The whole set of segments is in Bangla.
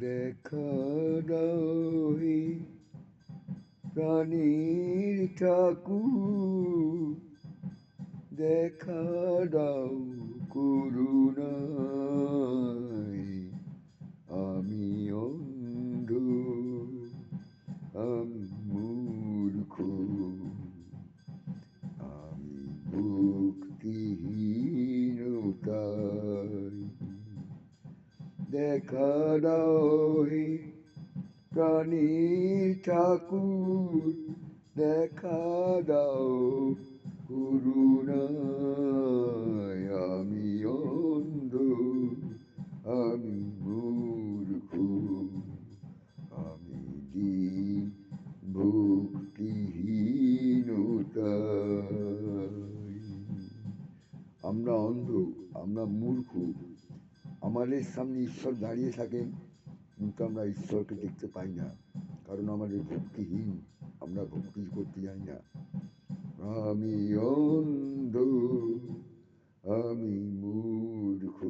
দেখা দাও হে প্রাণীর ঠাকুর দেখা দাও করুণায় আমি হে প্রাণীর ঠাকুর দেখা দাও করুণায় আমি অন্ধ, আমি মূর্খ, আমি দিন ভক্তিহীনতায় আমরা অন্ধ, আমরা মূর্খ আমাদের সামনে ঈশ্বর দাঁড়িয়ে থাকেন, কিন্তু আমরা ঈশ্বরকে দেখতে পাই না, কারণ আমাদের ভক্তিহীন, আমরা ভক্তি করতে জানি না। আমি অন্ধ, আমি মূর্খ,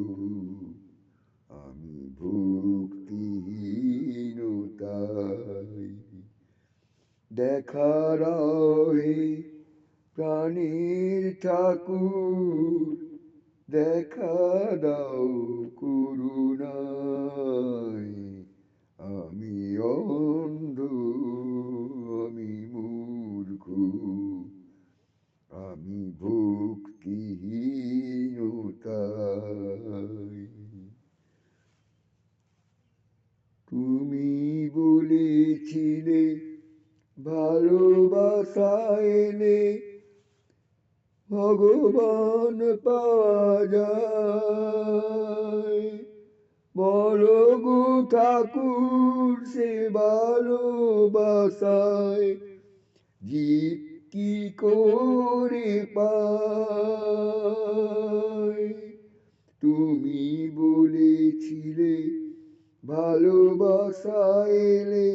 আমি ভক্তিহীনতাই। দেখা হে প্রাণীর ঠাকুর দেখা দাও করুণায় আমি অন্ধ আমি মূর্খ আমি ভক্তিহীনতায়। তুমি বলেছিলে ভালোবাসা এলে ভগবান পাওয়া যায় বড় গো ঠাকুর, সে ভালোবাসায় জীব কি করে পায়? তুমি বলেছিলে ভালোবাসা এলে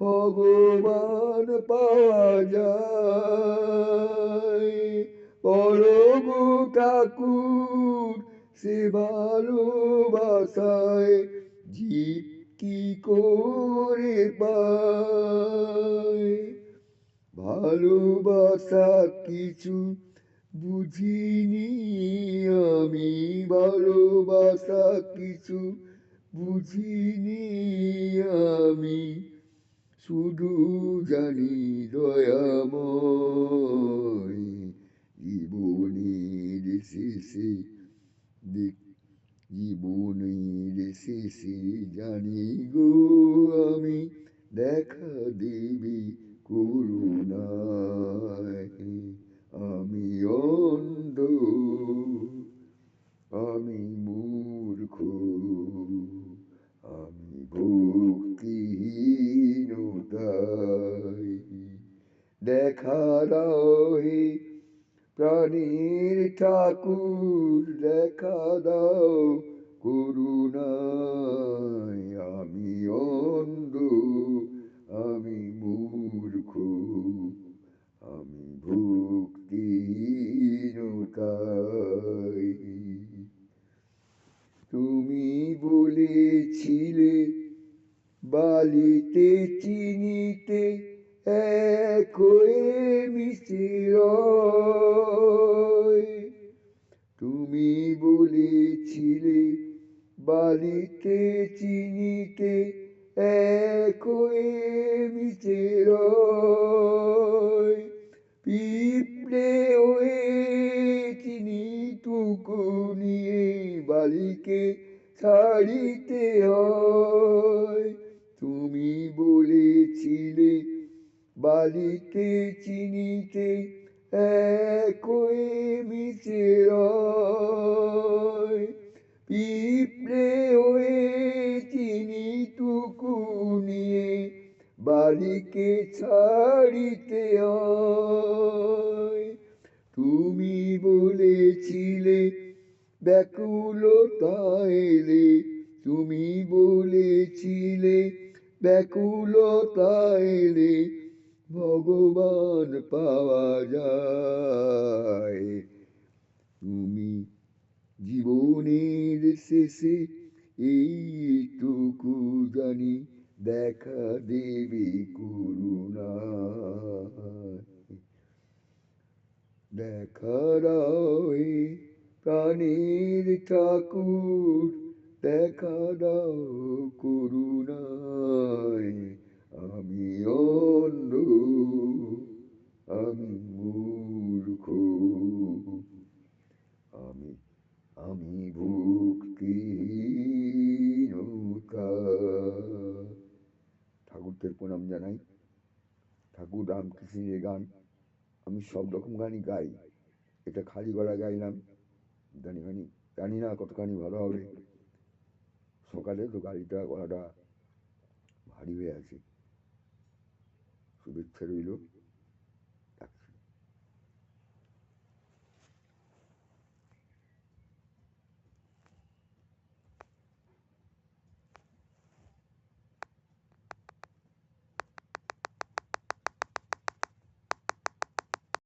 ভগবান পাওয়া যায় পরম ঠাকুর সে ভালোবাসায় জীব কি করে পায়? ভালোবাসা কিছু বুঝিনি আমি, ভালোবাসা কিছু বুঝিনি আমি। শুধু জানি দয়াময় জীবনের শেষে দেখ জীবনের শেষে জানি গো আমি, দেখা দেবী করুণায়। আমি অন্ধ, আমি মূর্খ, আমি ভক্তিহীনতায়। দেখা দাও হে প্রাণীর ঠাকুর, দেখা দাও করুণায় আমি অন্ধ, আমি মূর্খ, আমি ভক্তিহীনতায়। তুমি বলেছিলে, বালিতে চিনিতে এক হয়ে মিশির তুমি বলেছিলে বালিতে চিনিতে এক মিশির পিঁপড়ে হয়ে চিনি টুকু নিয়ে বালিকে ছাড়িতে হয়। তুমি বলেছিলে বালিতে চিনিতে, এক বালিকে ছাড়িতে তুমি বলেছিলে, ব্যাকুলতা এলে। তুমি বলেছিলে, ব্যাকুলতা এলে ভগবান পাওয়া যায়। তুমি জীবনের শেষে এইটুকু জানি। দেখা দেবে করুণা দেখা দাও হে প্রাণের ঠাকুর দেখা দাও করুণায় আমি অন্ধ আমি মূর্খ আমি আমি ভক্তিহীনতা ঠাকুরদের প্রণাম জানাই ঠাকুর রামকৃষ্ণের গান আমি সব রকম গানই গাই এটা খালি গলা গাইলাম জানি খানি জানি না কতখানি ভালো হবে সকালে তো গাড়িটা গলাটা ভারী হয়ে আছে শুভেচ্ছা রইল